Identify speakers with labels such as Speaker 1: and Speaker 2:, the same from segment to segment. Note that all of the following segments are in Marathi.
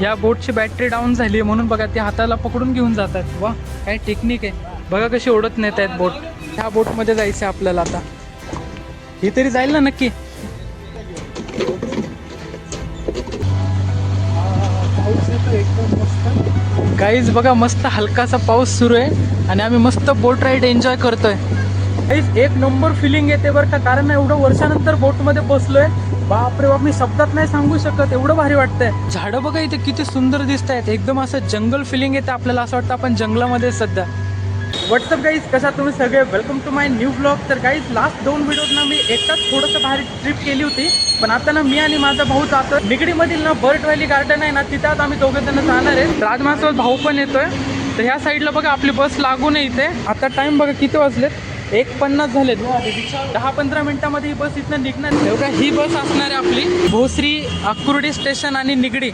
Speaker 1: या बोटची बॅटरी डाऊन झाली म्हणून बघा ते हाताला पकडून घेऊन जातात. वा काय टेक्निक आहे. बघा कशी ओढत नेत आहेत बोट. ह्या बोटमध्ये जायचं आहे आपल्याला आता. ही तरी जाईल ना नक्की? काहीच बघा मस्त हलकासा पाऊस सुरू आहे आणि आम्ही मस्त बोट राईड एन्जॉय करतोय. काहीच एक नंबर फिलिंग येते बरं का. कारण एवढं वर्षानंतर बोटमध्ये बसलोय. बापरे बाप मी शब्दात नाही सांगू शकत. एवढं भारी वाटतंय. झाडं बघा इथे किती सुंदर दिसत आहेत एकदम असं जंगल फिलिंग येते आपल्याला असं वाटतं आपण जंगलामध्ये सध्या. व्हॉट्सअप गाईज कशा तुम्ही सगळे? Welcome to my new blog तर गाईज लास्ट दोन व्हिडिओज ना मी एकटाच थोडंसं भारी ट्रिप केली होती. पण आता ना मी आणि माझा भाऊ जातो निगडीमधील ना बर्ड व्हॅली गार्डन आहे ना तिथे आता आम्ही दोघे जण जाणार आहे. तर आज माझ्यासोबत भाऊ पण येतोय. तर ह्या साईडला बघा आपली बस लागून आहे इथे. आता टाइम बघा किती वाजलेत? एक पन्नास झालेत. दहा पंधरा मिनिटामध्ये ही बस इथनं निघणार. आहे. ही बस असणार आहे आपली. भोसरी अक्कुर्डी स्टेशन आणि निगडी.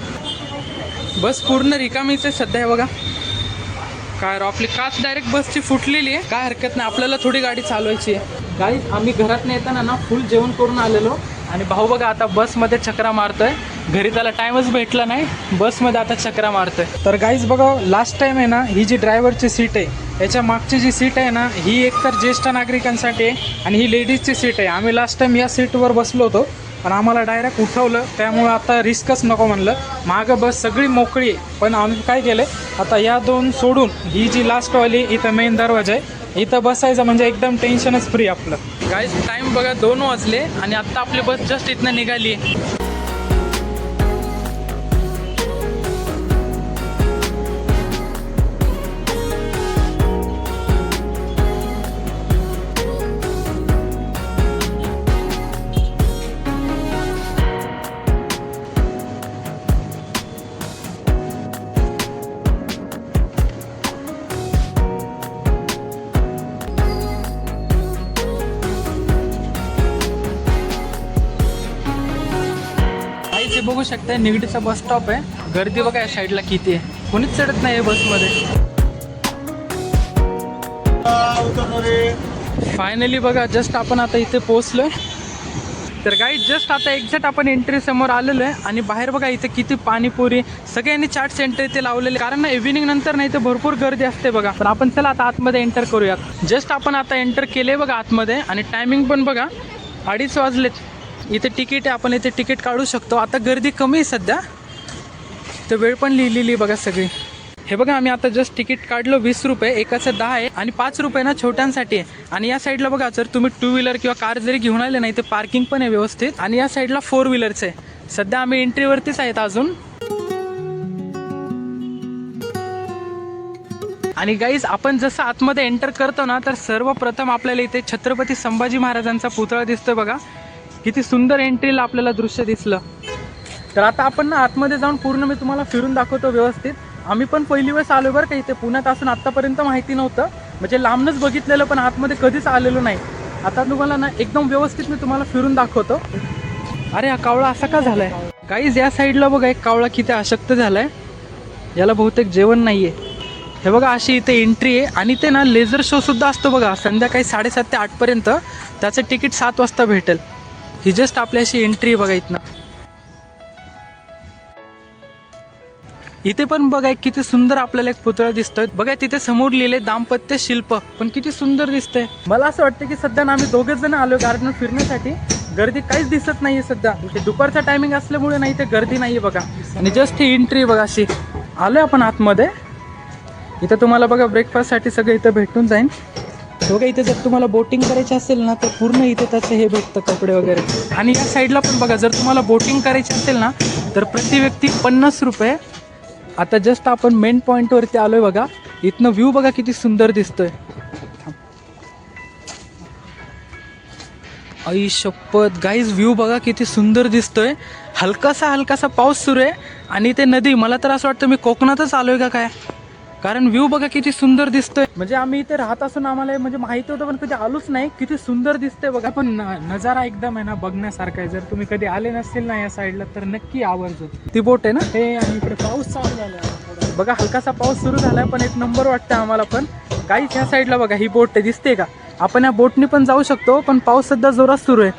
Speaker 1: बस पूर्ण रिकामीच आहे सध्या आहे बघा. काय आपली काच डायरेक्ट बसची फुटलेली आहे. काय हरकत नाही आपल्याला थोडी गाडी चालवायची आहे. गाडी आम्ही घरात येताना ना फुल जेवण करून आलेलो. आणि भाऊ बघा आता बसमध्ये चक्रा मारतोय. घरी त्याला टाइमच भेटला नाही. बसमध्ये आता चक्रा मारतोय. तर गाईज बघा लास्ट टाइम आहे ना ही जी ड्रायव्हरची सीट आहे याच्या मागची जी सीट आहे ना ही एकतर ज्येष्ठ नागरिकांसाठी आहे आणि ही लेडीजची सीट आहे. आम्ही लास्ट टाइम या सीटवर बसलो होतो पण आम्हाला डायरेक्ट उठवलं त्यामुळं आता रिस्कच नको म्हणलं. मागं बस सगळी मोकळी आहे पण आम्ही काय केलं आता या दोन सोडून ही जी लास्टवाली इथं मेन दरवाजा आहे इथं बसायचं म्हणजे एकदम टेन्शनच फ्री आपलं. गाईज टाईम बघा दोन वाजले आणि आत्ता आपली बस जस्ट इथनं निघाली. शकता निगडीचा बस स्टॉप आहे. गर्दी बघा या साईडला किती आहे. कोणीच चढत नाही बसमध्ये फायनली बघा जस्ट आपण आता इथे पोहोचलोय. तर काही जस्ट आता एक्झॅक्ट आपण एंट्री समोर आलेलो आहे. आणि बाहेर बघा इथे किती पाणीपुरी. सगळ्यांनी चाट सेंटर इथे लावलेले कारण ना इव्हिनिंग नंतर नाही इथे भरपूर गर्दी असते बघा. पण आपण चला आता आतमध्ये एंटर करूयात. जस्ट आपण आता एंटर केले बघा आतमध्ये. आणि टायमिंग पण बघा अडीच वाजलेत. इथे तिकीट आहे आपण इथे तिकीट काढू शकतो. आता गर्दी कमी आहे सध्या. तर वेळ पण लिहिलेली आहे बघा सगळी. हे बघा आम्ही आता जस्ट तिकीट काढलं वीस रुपये एकाचं दहा आहे आणि पाच रुपये ना छोट्यांसाठी आहे. आणि या साईडला बघा जर तुम्ही टू व्हीलर किंवा कार जरी घेऊन आले नाही तर पार्किंग पण आहे व्यवस्थित. आणि या साईडला फोर व्हीलरचं आहे. सध्या आम्ही एंट्रीवरतीच आहेत अजून. आणि गाईज आपण जसं आतमध्ये एंटर करतो ना तर सर्वप्रथम आपल्याला इथे छत्रपती संभाजी महाराजांचा पुतळा दिसतोय बघा. किती सुंदर एंट्रीला आपल्याला दृश्य दिसलं. तर आता आपण ना आतमध्ये जाऊन पूर्ण मी तुम्हाला फिरून दाखवतो व्यवस्थित. आम्ही पण पहिली वेळेस आलो बरं का इथे. पुण्यात असून आत्तापर्यंत माहिती नव्हतं. म्हणजे लांबनच बघितलेलं पण आतमध्ये कधीच आलेलो नाही. आता तुम्हाला ना एकदम व्यवस्थित मी तुम्हाला फिरून दाखवतो. अरे हा कावळा असा का झालाय? काहीच या साईडला बघा एक कावळा किती अशक्त झालाय. याला बहुतेक जेवण नाहीये. हे बघा अशी इथे एंट्री आहे. आणि ते ना लेझर शो सुद्धा असतो बघा संध्याकाळी साडेसात ते आठपर्यंत. त्याचं तिकीट सात वाजता भेटेल. ही जस्ट आपल्याशी एंट्री बघा इथनं इथे पण बघा किती सुंदर आपल्याला एक पुतळा दिसतोय. बघा तिथे समोर लिहिले दाम्पत्य शिल्प. पण किती सुंदर दिसतंय. मला असं वाटतं की सध्या ना आम्ही दोघेच जण आलो गार्डन फिरण्यासाठी. गर्दी काहीच दिसत नाहीये सध्या. दुपारचा टायमिंग असल्यामुळे नाही ते गर्दी नाहीये बघा. आणि जस्ट ही एंट्री बघा अशी. आलोय आपण आतमध्ये. इथं तुम्हाला बघा ब्रेकफास्टसाठी सगळं इथं भेटून जाईल बघा इथे जर तुम्हाला बोटिंग करायची असेल ना तर पूर्ण इथे त्याचं हे भेटतं कपडे वगैरे. आणि या साईडला पण बघा जर तुम्हाला बोटिंग करायची असेल ना तर प्रति व्यक्ती पन्नास रुपये. आता जस्ट आपण मेन पॉईंटवरती आलोय बघा. इथनं व्ह्यू बघा किती सुंदर दिसतोय. आई शपथ. गाईज व्ह्यू बघा किती सुंदर दिसतोय. हलकासा हलकासा पाऊस सुरू आहे. आणि ते नदी मला तर असं वाटतं मी कोकणातच आलोय का काय? कारण व्ह्यू बघा किती सुंदर दिसतोय. म्हणजे आम्ही इथे राहत असून आम्हाला म्हणजे माहिती होतं पण कधी आलोच नाही. किती सुंदर दिसतंय बघा. पण नजारा एकदम आहे ना बघण्यासारखा आहे. जर तुम्ही कधी आले नसतील ना या साईडला तर नक्की आवर्जून. ती बोट आहे ना? हे आणि इकडे पाऊस चालू झाला बघा हलकासा पाऊस सुरू झालाय पण एक नंबर वाटतं आम्हाला. पण काहीच ह्या साईडला बघा ही बोट दिसते का? आपण या बोटनी पण जाऊ शकतो पण पाऊस सध्या जोरात सुरू आहे.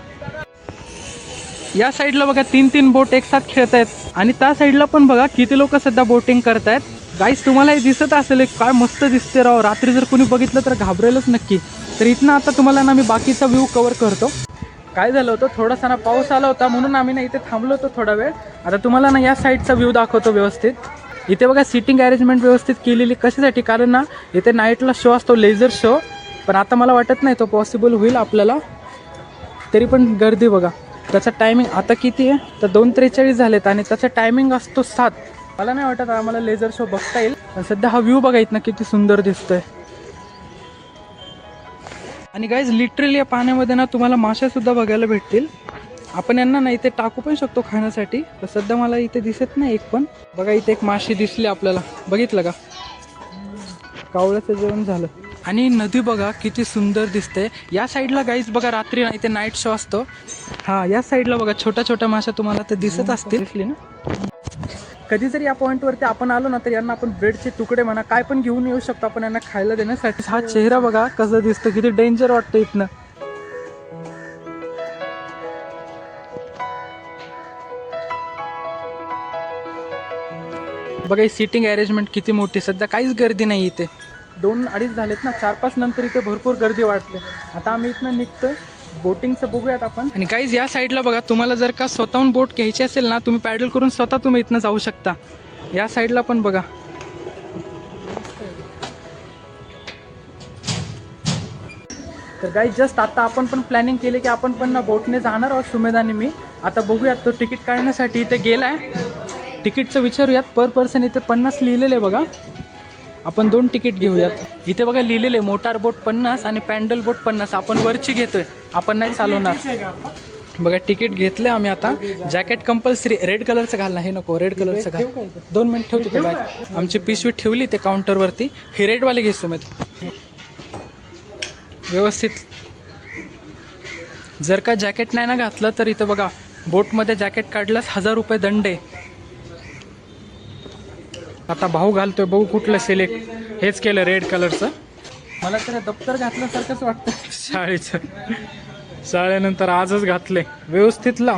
Speaker 1: या साईडला बघा तीन तीन बोट एक साथ आहेत. आणि त्या साईडला पण बघा किती लोक सध्या बोटिंग करतायत गाईस तुम्हाला हे दिसत असेल एक काय मस्त दिसते राव. रात्री जर कोणी बघितलं तर घाबरेलच नक्की. तर इथनं आता तुम्हाला ना मी बाकीचा व्ह्यू कवर करतो. काय झालं होतं? थोडासा ना पाऊस आला होता म्हणून आम्ही ना इथे थांबलो होतो थोडा वेळ. आता तुम्हाला ना या साईडचा व्ह्यू दाखवतो व्यवस्थित. इथे बघा सिटिंग अरेंजमेंट व्यवस्थित केलेली कशासाठी? कारण ना इथे नाईटला शो असतो लेझर शो पण आता मला वाटत नाही तो पॉसिबल होईल आपल्याला. तरी पण गर्दी बघा. त्याचा टायमिंग आता किती आहे? तर दोन त्रेचाळीस झालेत आणि त्याचा टायमिंग असतो सात. मला नाही वाटत आम्हाला लेझर शो बघता येईल. पण सध्या हा व्ह्यू बघा इथनं किती सुंदर दिसतोय. आणि गाईज लिटरली या पाण्यामध्ये ना तुम्हाला माशासुद्धा बघायला भेटतील. आपण यांना ना इथे टाकू पण शकतो खाण्यासाठी. तर सध्या मला इथे दिसत नाही एक पण. बघा इथे एक माशी दिसली आपल्याला. बघितलं का? कावळ्याचं जेवण झालं. आणि नदी बघा किती सुंदर दिसते. या साईडला गाईज बघा रात्री ना इथे नाईट शो असतो. हा या साईडला बघा छोट्या छोट्या माशा तुम्हाला ते दिसत असतील. दिसली ना. कधी जरी या पॉईंटवरती आपण आलो ना तर यांना आपण ब्रेडचे तुकडे म्हणा काय पण घेऊन येऊ शकतो आपण यांना खायला देण्यासाठी. हा चेहरा बघा कसं दिसतं किती डेंजर वाटतं इथनं. बघा ही सिटिंग अरेंजमेंट किती मोठी सध्या काहीच गर्दी नाही इथे. दोन अडीच झालेत ना चार पाच नंतर इथे भरपूर गर्दी वाटते आता आम्ही इथनं निघतोय. बोटिंगचं बघूयात आपण. आणि काहीच या साईडला बघा तुम्हाला जर का स्वतःहून बोट घ्यायची असेल ना तुम्ही पॅडल करून स्वतः तुम्ही इथनं जाऊ शकता. या साईडला पण बघा. तर काही जस्ट आता आपण पण प्लॅनिंग केले की आपण पण ना बोटने जाणार आहोत सुमेध आणि मी. आता बघूयात तो तिकीट काढण्यासाठी इथे गेलाय. तिकीटचं विचारूयात. पर पर्सन इथे पन्नास लिहिलेलं आहे बघा. आपण दोन तिकीट घेऊयात. इथे बघा लिहिलेले मोटार बोट पन्नास आणि पॅन्डल बोट पन्नास. आपण वरची घेतोय. आपण नाही चालवणार बघा तिकीट घेतलं आम्ही आता. जॅकेट कंपल्सरी रेड कलरचं घालणं हे नको. रेड कलरचं घाल. दोन मिनिट ठेवतो ते बॅग आमची पिशवी ठेवली ते काउंटरवरती हे रेडवाले घेतो मी. व्यवस्थित. जर का जॅकेट नाही ना घातलं तर इथं बघा बोटमध्ये जॅकेट काढल्यास हजार रुपये दंड आहे. आता भाऊ घालतोय बघू कुठलं सिलेक्ट हेच केलं रेड कलरचं मला तर दप्तर घातल्यासारखंच वाटतं शाळेचं. शाळेनंतर आजच घातले व्यवस्थित लाव.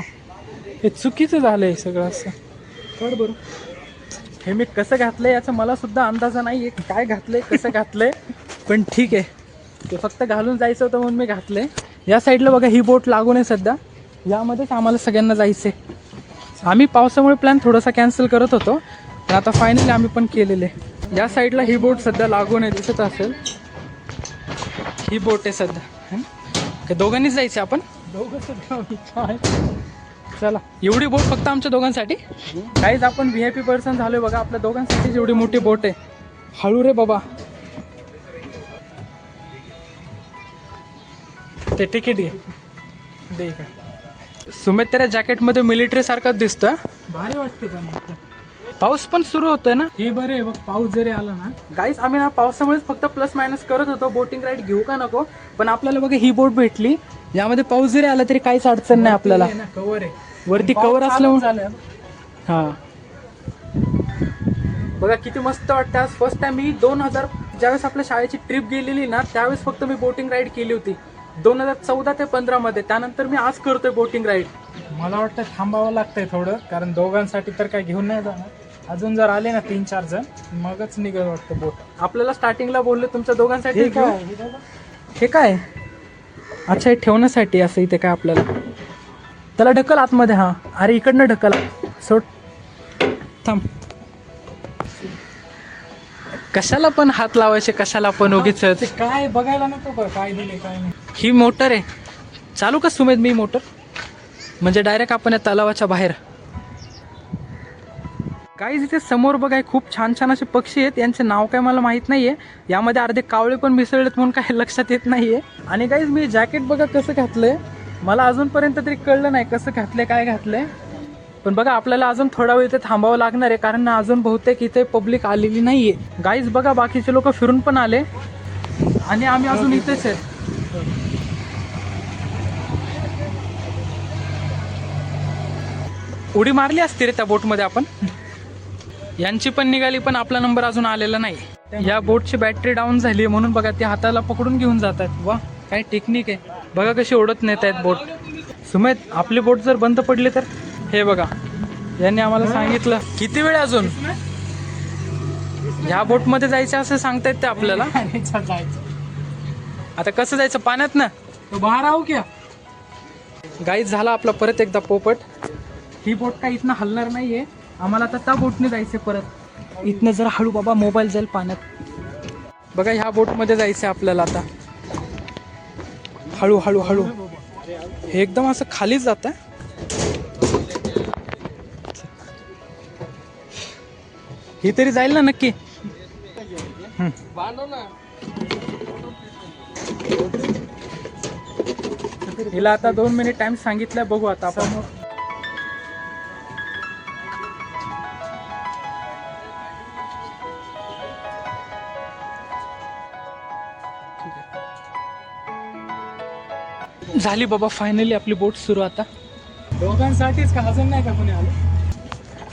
Speaker 1: हे चुकीचं झालंय सगळं असं. कळ बरं. हे मी कसं घातलंय याचा मला सुद्धा अंदाजा नाही आहे काय घातलंय कसं घातलंय. पण ठीक आहे. ते फक्त घालून जायचं होतं म्हणून मी घातलंय. या साईडला बघा ही बोट लागून आहे सध्या. यामध्येच आम्हाला सगळ्यांना जायचं आहे आम्ही पावसामुळे प्लॅन थोडासा कॅन्सल करत होतो. पण आता फायनली आम्ही पण केलेले. या साईडला ही बोट सध्या लागून आहे दिसत असेल. ही बोट आहे सध्या. हं? का दोघांनीच जायचं आपण? दोघं चला एवढी बोट फक्त आमच्या दोघांसाठी? काहीच आपण व्ही आय पी पर्सन झालोय बघा आपल्या दोघांसाठीच एवढी मोठी बोट आहे. हळू रे बाबा. ते तिकीट घे दे इकडे. सुमित तेरा जॅकेटमध्ये मिलिटरी सारखाच दिसतोय भारी वाटते पण पाऊस पण सुरू होतोय ना? हे बरे बघ पाऊस जरी आला ना गाईस आम्ही ना पावसामुळेच फक्त प्लस मायनस करत होतो. बोटिंग राईड घेऊ का नको? पण आपल्याला बघा ही बोट भेटली. यामध्ये पाऊस जरी आला तरी काहीच अडचण नाही आपल्याला. कवर आहे. वरती कवर असल्यामुळे हा. बघा किती मस्त वाटतं. आज फर्स्ट टाइम मी दोन हजार ज्यावेळेस आपल्या शाळेची ट्रिप गेलेली ना त्यावेळेस फक्त मी बोटिंग राईड केली होती. दोन हजार चौदा ते पंधरा मध्ये. त्यानंतर मी आज करतोय बोटिंग राईड
Speaker 2: मला वाटतं थांबावं लागतंय थोडं कारण दोघांसाठी तर काही घेऊन नाही जाणार. अजून जर आले ना तीन चार जण मगच निघत वाटतं बोट
Speaker 1: आपल्याला स्टार्टिंगला बोलले तुमच्या दोघांसाठी घेऊ. हे काय? अच्छा हे ठेवण्यासाठी असं इथे काय आपल्याला? त्याला ढकल आतमध्ये हा. अरे इकडनं ढकल. सोड. थांब. कशाला पण हात लावायचे कशाला पण उगीच.
Speaker 2: ते काय बघायला नको काय दिले काय नाही.
Speaker 1: ही मोटर आहे. चालू का सुमेध मी मोटर? म्हणजे डायरेक्ट आपण या तलावाच्या बाहेर. काही इथे समोर बघाय खूप छान छान असे पक्षी आहेत. यांचे नाव काय मला माहीत नाहीये. यामध्ये अर्धे कावळे पण मिसळलेत म्हणून काही लक्षात येत नाहीये. आणि काहीच मी जॅकेट बघा कसं घातलंय. मला अजूनपर्यंत तरी कळलं नाही कसं घातलंय काय घातलंय. पण बघा आपल्याला अजून थोडा वेळ इथे थांबावं लागणार आहे कारण अजून बहुतेक इथे पब्लिक आलेली नाहीये. गाईज बघा बाकीचे लोक फिरून पण आले. आणि आम्ही अजून इथेच आहेत उडी मारली असती रे त्या बोटमध्ये आपण? यांची पण निघाली पण आपला नंबर अजून आलेला नाही. या बोटची बॅटरी डाऊन झाली म्हणून बघा ते हाताला पकडून घेऊन जातात. वा काय टेक्निक आहे. बघा कशी ओढत नेत आहेत बोट. सुमेत आपली बोट जर बंद पडली तर? हे बघा यांनी आम्हाला सांगितलं. किती वेळ अजून? ह्या बोटमध्ये जायचं असं सांगतायत ते आपल्याला?
Speaker 2: जायचं
Speaker 1: आता कसं जायचं? पाण्यात ना?
Speaker 2: तो बाहेर आहो क्या
Speaker 1: गाईच झाला आपला परत एकदा पोपट.
Speaker 2: ही बोट काय इथनं हलणार नाहीये. आम्हाला आता त्या बोटने जायचं परत.
Speaker 1: इथनं जरा हळू बाबा मोबाईल जाईल पाण्यात. बघा ह्या बोटमध्ये जायचं आपल्याला आता. हळू हळू हळू. हे एकदम असं खालीच जात ही तरी जाईल ना नक्की? हिला आता दोन मिनिट टाइम सांगितलाय बघू आता आपण. झाली बाबा फायनली आपली बोट सुरू आता.
Speaker 2: दोघांसाठीच का अजून नाही का कोणी आलं?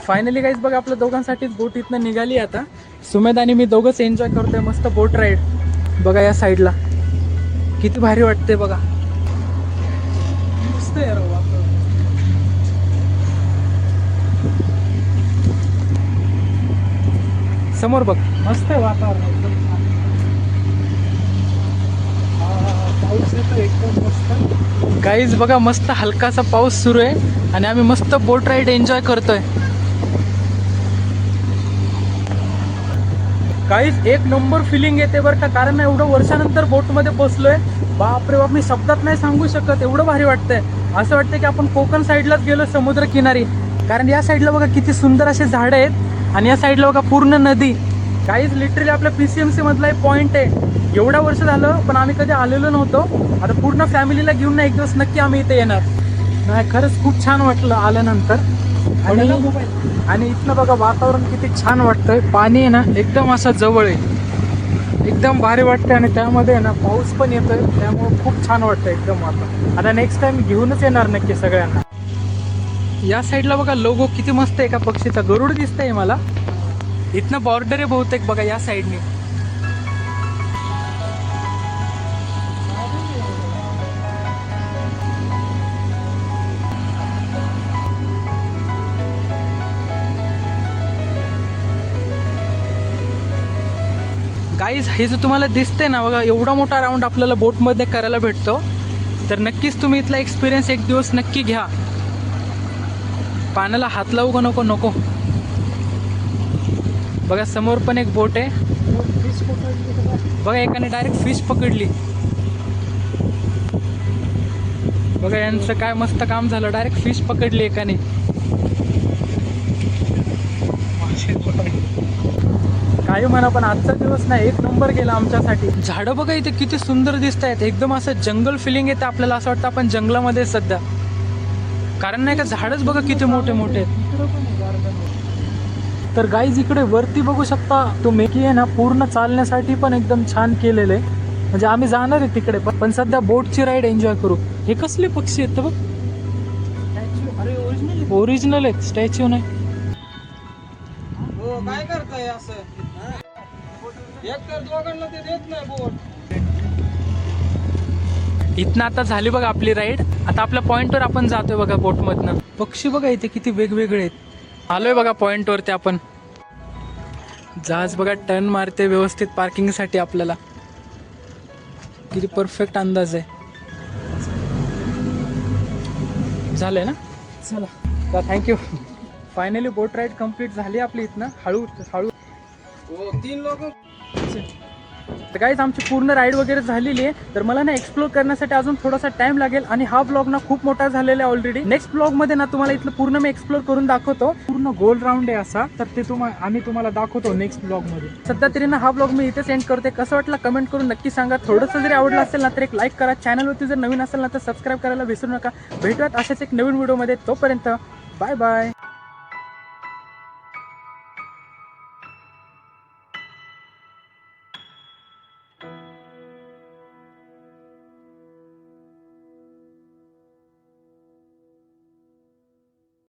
Speaker 1: फायनली काहीच बघा आपल्या दोघांसाठीच बोट इथनं निघाली आता. सुमेध आणि मी दोघंच एन्जॉय करतोय मस्त बोट राईड बघा या साईडला किती भारी वाटते बघा.
Speaker 2: मस्त आहे
Speaker 1: समोर बघ
Speaker 2: मस्त आहे वातावरण एकदम छान. हा, पाऊस येतो एकदम मस्त
Speaker 1: गाईज बघा मस्त हलकासा पाऊस सुरू आहे आणि आम्ही मस्त बोट राईड एन्जॉय करतोय. काहीच एक नंबर फिलिंग येते बरं का कारण एवढं वर्षानंतर बोटमध्ये बसलोय. बापरे बाप मी शब्दात नाही सांगू शकत एवढं भारी वाटतंय. असं वाटतं की आपण कोकण साईडलाच गेलो समुद्र किनारी. कारण या साईडला बघा किती सुंदर असे झाडं आहेत. आणि या साईडला बघा पूर्ण नदी. काहीच लिटरली आपल्या पीसीएमसी मधला एक पॉईंट आहे. एवढ्या वर्ष झालं पण आम्ही कधी आलेलो नव्हतो. आता पूर्ण फॅमिलीला घेऊन ना एक दिवस नक्की आम्ही इथे येणार.
Speaker 2: नाही खरंच खूप छान वाटलं आल्यानंतर.
Speaker 1: आणि
Speaker 2: आणि
Speaker 1: इथनं बघा वातावरण किती छान वाटतंय. पाणी आहे ना एकदम असं जवळ आहे. एकदम भारी वाटतंय आणि त्यामध्ये ना पाऊस पण येतोय. त्यामुळे खूप छान वाटतंय एकदम वातावरण. आता नेक्स्ट टाइम घेऊनच येणार नक्की सगळ्यांना. या साईडला बघा लोगो किती मस्त आहे का पक्षीचा. गरुड दिसतंय मला. इथनं बॉर्डर आहे बहुतेक बघा या साईडने गाईज हे जो तुम्हाला दिसते ना बघा एवढा मोठा राऊंड आपल्याला बोटमध्ये करायला भेटतो. तर नक्कीच तुम्ही इथला एक्सपिरियन्स एक दिवस नक्की घ्या. पाण्याला हात लावू का नको? नको. बघा समोर पण एक बोट आहे. बघा एकाने डायरेक्ट फिश पकडली. बघा यांचं काय मस्त काम झालं. डायरेक्ट फिश पकडली एकाने. काही म्हणा पण आजचा दिवस नाही एक नंबर गेला आमच्यासाठी. झाडं बघा इथे किती सुंदर दिसत आहेत एकदम असं जंगल फिलिंग येते आपल्याला असं वाटतं आपण जंगलामध्ये सध्या. कारण नाही का झाडच बघा किती मोठे मोठे आहेत. तर गाईज इकडे वरती बघू शकता तुम्ही की आहे ना पूर्ण चालण्यासाठी पण एकदम छान केलेलं आहे. म्हणजे आम्ही जाणार आहे तिकडे पण पण सध्या बोटची राईड एन्जॉय करू. हे कसले पक्षी आहेत बघ.
Speaker 2: अरे ओरिजिनल
Speaker 1: ओरिजिनल आहेत स्टॅच्यू नाही.
Speaker 3: एक तर दोघांना ते देत नाही बोट
Speaker 1: इथनं आता झाली बघा आपली राईड आता आपल्या पॉइंटवर आपण जातोय बघा बोटमधनं. पक्षी बघा इथे किती वेगवेगळे आहेत. आलोय बघा पॉइंटवरती आपण. जहाज बघा टर्न मारते व्यवस्थित पार्किंगसाठी आपल्याला. किती परफेक्ट अंदाज आहे. झालंय ना?
Speaker 2: चला.
Speaker 1: Thank you finally boat ride complete झाली आपली इथनं. हळू हळू.
Speaker 3: हो तीन लोक
Speaker 1: तर काहीच आमची पूर्ण राईड वगैरे झालेली आहे. तर मला ना एक्सप्लोर करण्यासाठी अजून थोडासा टाइम लागेल आणि हा ब्लॉग ना खूप मोठा झालेला आहे ऑलरेडी नेक्स्ट ब्लॉगमध्ये ना तुम्हाला इथलं पूर्ण मी एक्सप्लोर करून दाखवतो.
Speaker 2: पूर्ण गोल राऊंड आहे असा. तर ते तुम्हाला आम्ही तुम्हाला दाखवतो नेक्स्ट ब्लॉगमध्ये.
Speaker 1: सध्या तरी ना हा ब्लॉग मी इथे सेंड करते कसं वाटलं कमेंट करून नक्की सांगा. थोडंसं जरी आवडलं असेल ना तर एक लाईक करा. चॅनलवरती जर नवीन असेल ना तर सबस्क्राईब करायला विसरू नका. भेटूयात अशाच एक नवीन व्हिडिओमध्ये तोपर्यंत बाय बाय